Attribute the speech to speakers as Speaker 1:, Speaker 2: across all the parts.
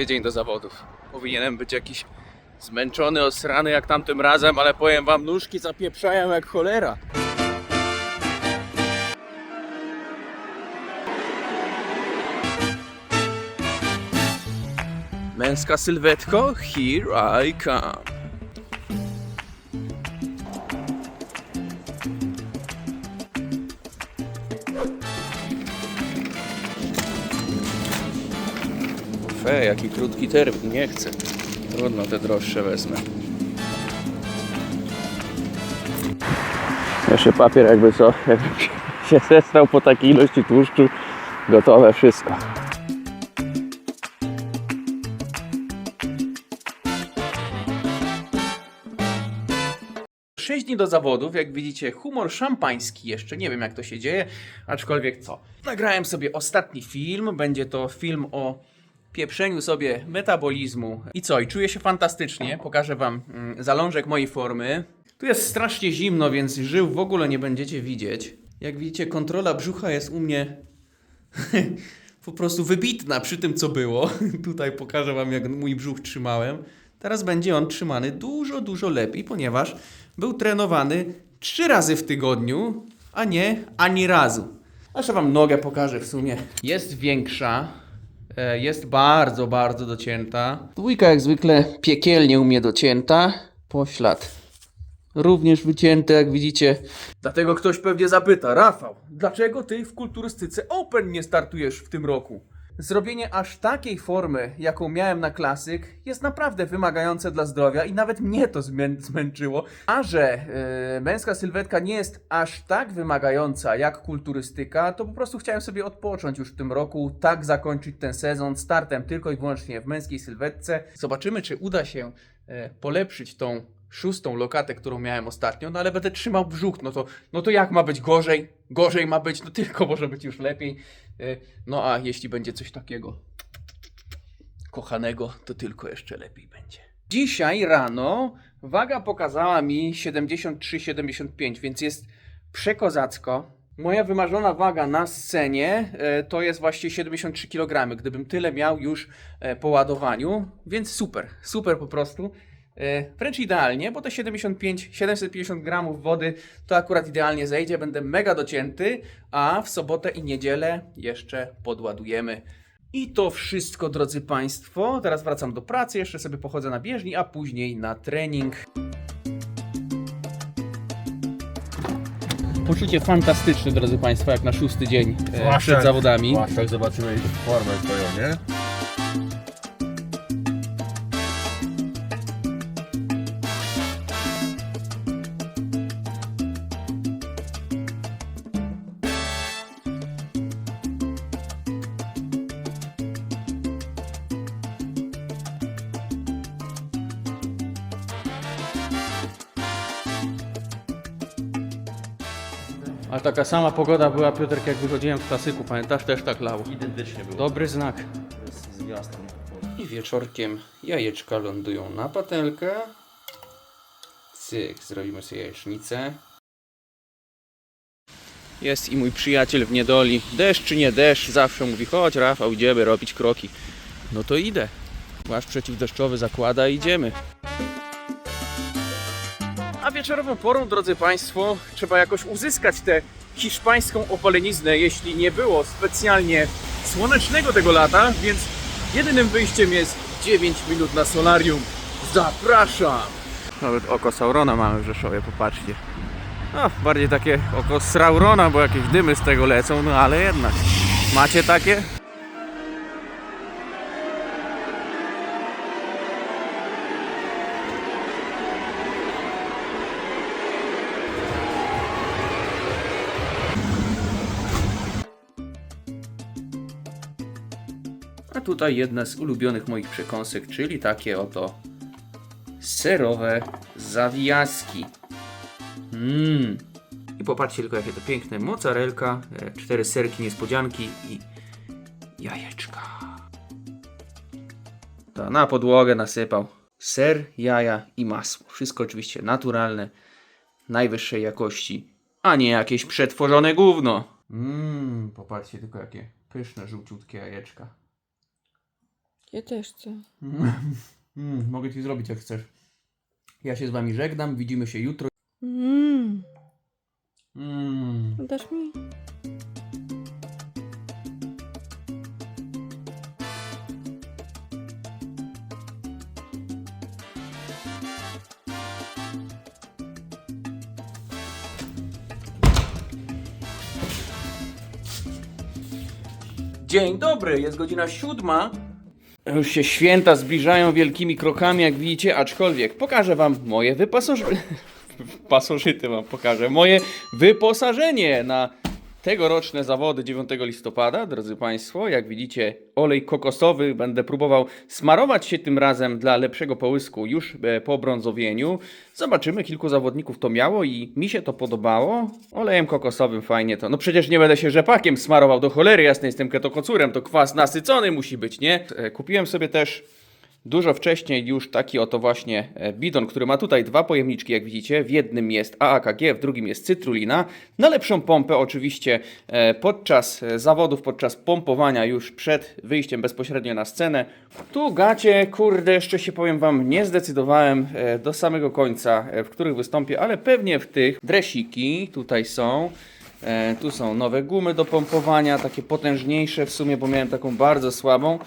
Speaker 1: tydzień do zawodów. Powinienem być jakiś zmęczony, osrany jak tamtym razem, ale powiem wam, nóżki zapieprzają jak cholera. Męska sylwetko, here I come. Fe, jaki krótki termin, nie chcę. Trudno, te droższe wezmę. Jeszcze papier jakby co, jakby się zestrał po takiej ilości tłuszczu. Gotowe wszystko. 6 dni do zawodów, jak widzicie, humor szampański jeszcze, nie wiem jak to się dzieje, aczkolwiek co. Nagrałem sobie ostatni film, będzie to film o pieprzeniu sobie metabolizmu. I co, i czuję się fantastycznie, pokażę wam mm, zalążek mojej formy. Tu jest strasznie zimno, więc żył w ogóle nie będziecie widzieć. Jak widzicie, kontrola brzucha jest u mnie po prostu wybitna przy tym, co było. Tutaj pokażę Wam, jak mój brzuch trzymałem. Teraz będzie on trzymany dużo, dużo lepiej, ponieważ był trenowany trzy razy w tygodniu, a nie ani razu. Jeszcze Wam nogę pokażę w sumie. Jest większa, jest bardzo, bardzo docięta. Dwójka jak zwykle piekielnie u mnie docięta. Poślad również wycięte, jak widzicie. Dlatego ktoś pewnie zapyta, Rafał, dlaczego ty w kulturystyce Open nie startujesz w tym roku? Zrobienie aż takiej formy, jaką miałem na klasyk, jest naprawdę wymagające dla zdrowia i nawet mnie to zmę- zmęczyło. A że yy, męska sylwetka nie jest aż tak wymagająca jak kulturystyka, to po prostu chciałem sobie odpocząć już w tym roku, tak zakończyć ten sezon startem tylko i wyłącznie w męskiej sylwetce. Zobaczymy, czy uda się e, polepszyć tą szóstą lokatę, którą miałem ostatnio, no ale będę trzymał brzuch, no to, no to jak ma być gorzej? Gorzej ma być, no tylko może być już lepiej. E, No a jeśli będzie coś takiego kochanego, to tylko jeszcze lepiej będzie. Dzisiaj rano waga pokazała mi 73-75, więc jest przekozacko. Moja wymarzona waga na scenie e, to jest właśnie 73 kg, gdybym tyle miał już e, po ładowaniu, więc super, super po prostu. E, Wręcz idealnie, bo te 75, 750 gramów wody to akurat idealnie zejdzie. Będę mega docięty, a w sobotę i niedzielę jeszcze podładujemy. I to wszystko, drodzy Państwo. Teraz wracam do pracy, jeszcze sobie pochodzę na bieżni, a później na trening. Poczucie fantastyczne, drodzy Państwo, jak na szósty dzień e, przed zawodami.
Speaker 2: Zwłaszcza jak zobaczyłeś formę twoją, nie?
Speaker 1: A taka sama pogoda była, Piotrek, jak wychodziłem w klasyku, pamiętasz? Też tak lało.
Speaker 2: Identycznie było.
Speaker 1: Dobry znak.
Speaker 2: To jest z.
Speaker 1: I wieczorkiem jajeczka lądują na patelkę. Cyk, zrobimy sobie jajecznicę. Jest i mój przyjaciel w niedoli. Deszcz czy nie deszcz, zawsze mówi, chodź Rafał, idziemy robić kroki. No to idę. Płaszcz przeciwdeszczowy zakłada i idziemy. Wieczorową porą, drodzy Państwo, trzeba jakoś uzyskać tę hiszpańską opaleniznę, jeśli nie było specjalnie słonecznego tego lata, więc jedynym wyjściem jest 9 minut na solarium. Zapraszam! Nawet oko Saurona mamy w Rzeszowie, popatrzcie. No, bardziej takie oko Saurona, bo jakieś dymy z tego lecą, no ale jednak. Macie takie? A tutaj jedna z ulubionych moich przekąsek, czyli takie oto serowe zawijaski. Mmm. I popatrzcie tylko jakie to piękne mozzarelka, e, cztery serki niespodzianki i jajeczka. To na podłogę nasypał ser, jaja i masło. Wszystko oczywiście naturalne, najwyższej jakości, a nie jakieś przetworzone gówno. Mmm, popatrzcie tylko jakie pyszne, żółciutkie jajeczka.
Speaker 3: Ja też chcę.
Speaker 1: Mm, mogę ci zrobić jak chcesz. Ja się z wami żegnam, widzimy się jutro.
Speaker 3: Mmm.
Speaker 1: Mm.
Speaker 3: Dasz mi?
Speaker 1: Dzień dobry, jest godzina siódma. Już się święta zbliżają wielkimi krokami, jak widzicie, aczkolwiek pokażę wam moje wypasożyty. Pasożyty wam pokażę. Moje wyposażenie na tegoroczne zawody 9 listopada, drodzy Państwo. Jak widzicie, olej kokosowy będę próbował smarować się tym razem dla lepszego połysku już e, po brązowieniu. Zobaczymy, kilku zawodników to miało i mi się to podobało. Olejem kokosowym fajnie to. No przecież nie będę się rzepakiem smarował do cholery jasnej, jestem ketokocurem, to kwas nasycony musi być, nie? E, Kupiłem sobie też Dużo wcześniej już taki oto właśnie e, bidon, który ma tutaj dwa pojemniczki, jak widzicie. W jednym jest AAKG, w drugim jest cytrulina. Na lepszą pompę oczywiście e, podczas e, zawodów, podczas pompowania już przed wyjściem bezpośrednio na scenę. Tu gacie, kurde, jeszcze się powiem wam, nie zdecydowałem do samego końca, w których wystąpię, ale pewnie w tych dresiki tutaj są. Tu są nowe gumy do pompowania, takie potężniejsze w sumie, bo miałem taką bardzo słabą.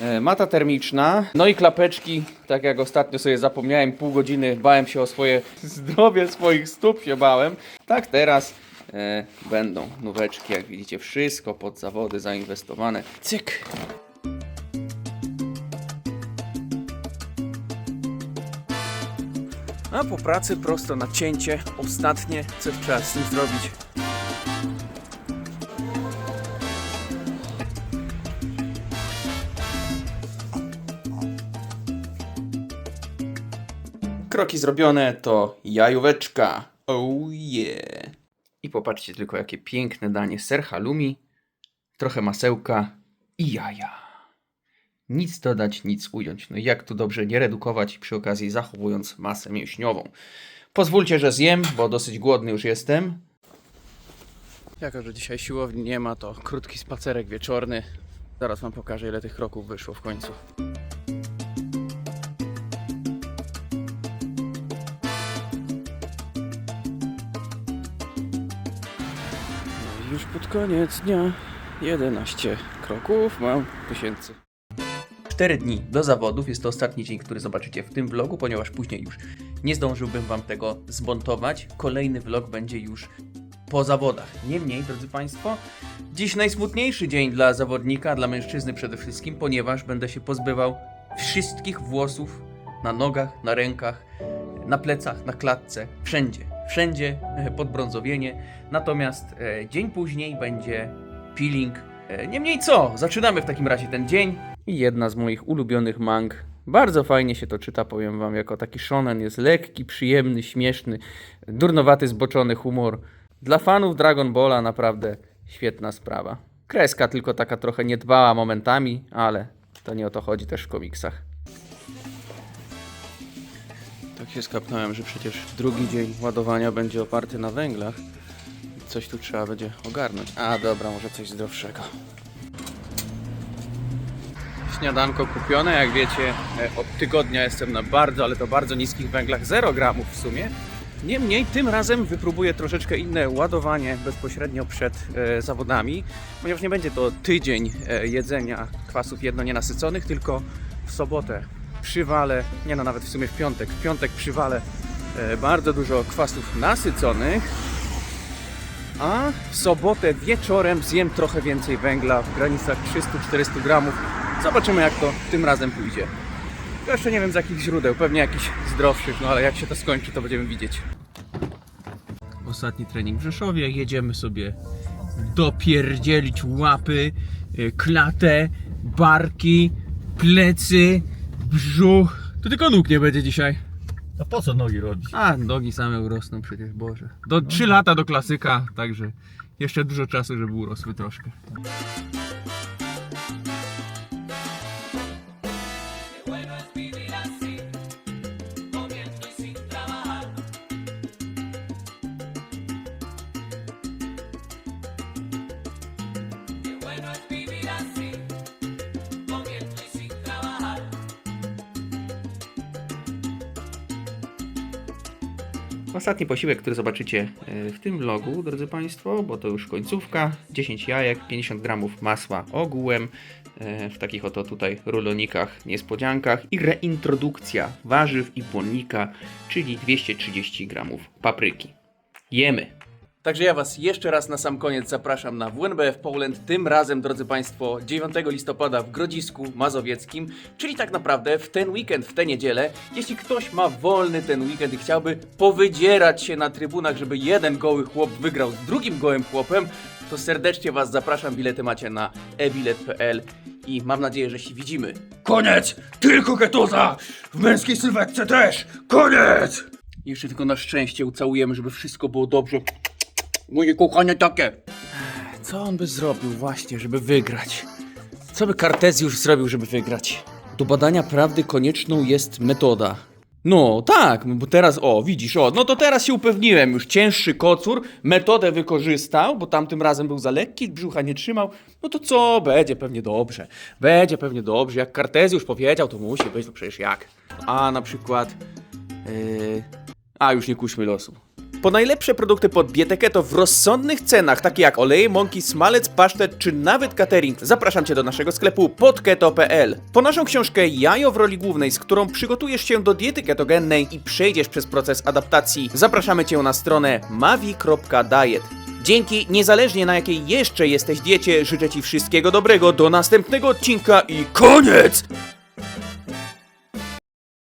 Speaker 1: E, Mata termiczna, no i klapeczki, tak jak ostatnio sobie zapomniałem, pół godziny bałem się o swoje zdrowie swoich stóp się bałem. Tak teraz e, będą nóweczki, jak widzicie, wszystko pod zawody zainwestowane. Cyk. A po pracy prosto na cięcie, ostatnie, co trzeba z tym zrobić. Kroki zrobione to jajóweczka. Oh yeah. I popatrzcie tylko, jakie piękne danie. Ser halloumi, trochę masełka i jaja. Nic dodać, nic ująć. No jak tu dobrze nie redukować, przy okazji zachowując masę mięśniową. Pozwólcie, że zjem, bo dosyć głodny już jestem. Jako, że dzisiaj siłowni nie ma, to krótki spacerek wieczorny. Zaraz wam pokażę, ile tych kroków wyszło w końcu. Pod koniec dnia 11 kroków mam tysięcy. 4 dni do zawodów. Jest to ostatni dzień, który zobaczycie w tym vlogu, ponieważ później już nie zdążyłbym Wam tego zmontować. Kolejny vlog będzie już po zawodach. Niemniej, drodzy Państwo, dziś najsmutniejszy dzień dla zawodnika, dla mężczyzny przede wszystkim, ponieważ będę się pozbywał wszystkich włosów na nogach, na rękach, na plecach, na klatce, wszędzie. Wszędzie e, podbrązowienie. Natomiast e, dzień później będzie peeling. E, niemniej co, zaczynamy w takim razie ten dzień. I jedna z moich ulubionych mang. Bardzo fajnie się to czyta, powiem wam, jako taki shonen. Jest lekki, przyjemny, śmieszny, durnowaty, zboczony humor. Dla fanów Dragon Balla naprawdę świetna sprawa. Kreska tylko taka trochę niedbała momentami, ale to nie o to chodzi też w komiksach. Tak się skapnąłem, że przecież drugi dzień ładowania będzie oparty na węglach. Coś tu trzeba będzie ogarnąć. A dobra, może coś zdrowszego. Śniadanko kupione, jak wiecie, e, od tygodnia jestem na bardzo, ale to bardzo niskich węglach, 0 gramów w sumie. Niemniej tym razem wypróbuję troszeczkę inne ładowanie bezpośrednio przed e, zawodami, ponieważ nie będzie to tydzień e, jedzenia kwasów jednonienasyconych, tylko w sobotę przywalę, nie no nawet w sumie w piątek, w piątek przywalę e, bardzo dużo kwasów nasyconych, a w sobotę wieczorem zjem trochę więcej węgla w granicach 300-400 gramów. Zobaczymy jak to tym razem pójdzie. Jeszcze nie wiem z jakich źródeł, pewnie jakichś zdrowszych, no ale jak się to skończy to będziemy widzieć. Ostatni trening w Rzeszowie, jedziemy sobie dopierdzielić łapy, y, klatę, barki, plecy, brzuch. To tylko nóg nie będzie dzisiaj.
Speaker 2: A po co nogi robić?
Speaker 1: A, nogi same urosną przecież, Boże. Do 3 lata do klasyka, także jeszcze dużo czasu, żeby urosły troszkę. Ostatni posiłek, który zobaczycie e, w tym vlogu, drodzy Państwo, bo to już końcówka. 10 jajek, 50 gramów masła ogółem, e, w takich oto tutaj rulonikach, niespodziankach i reintrodukcja warzyw i błonnika, czyli 230 gramów papryki. Jemy! Także ja Was jeszcze raz na sam koniec zapraszam na WNBF Poland. Tym razem, drodzy Państwo, 9 listopada w Grodzisku Mazowieckim, czyli tak naprawdę w ten weekend, w tę niedzielę. Jeśli ktoś ma wolny ten weekend i chciałby powydzierać się na trybunach, żeby jeden goły chłop wygrał z drugim gołym chłopem, to serdecznie Was zapraszam. Bilety macie na ebilet.pl i mam nadzieję, że się widzimy.
Speaker 2: Koniec! Tylko ketoza! W męskiej sylwetce też! Koniec!
Speaker 1: Jeszcze tylko na szczęście ucałujemy, żeby wszystko było dobrze. Moje kochanie takie. Co on by zrobił właśnie, żeby wygrać? Co by Kartezjusz zrobił, żeby wygrać? Do badania prawdy konieczną jest metoda. No, tak, bo teraz, o, widzisz, o, no to teraz się upewniłem, już cięższy kocur metodę wykorzystał, bo tamtym razem był za lekki, brzucha nie trzymał, no to co, będzie pewnie dobrze, będzie pewnie dobrze, jak Kartezjusz powiedział, to musi być, no przecież jak. A na przykład, yy, a już nie kuśmy losu. Po najlepsze produkty pod dietę keto w rozsądnych cenach, takie jak oleje, mąki, smalec, pasztet czy nawet catering, zapraszam Cię do naszego sklepu podketo.pl. Po naszą książkę Jajo w roli głównej, z którą przygotujesz się do diety ketogennej i przejdziesz przez proces adaptacji, zapraszamy Cię na stronę mavi.diet. Dzięki, niezależnie na jakiej jeszcze jesteś diecie, życzę Ci wszystkiego dobrego, do następnego odcinka i koniec!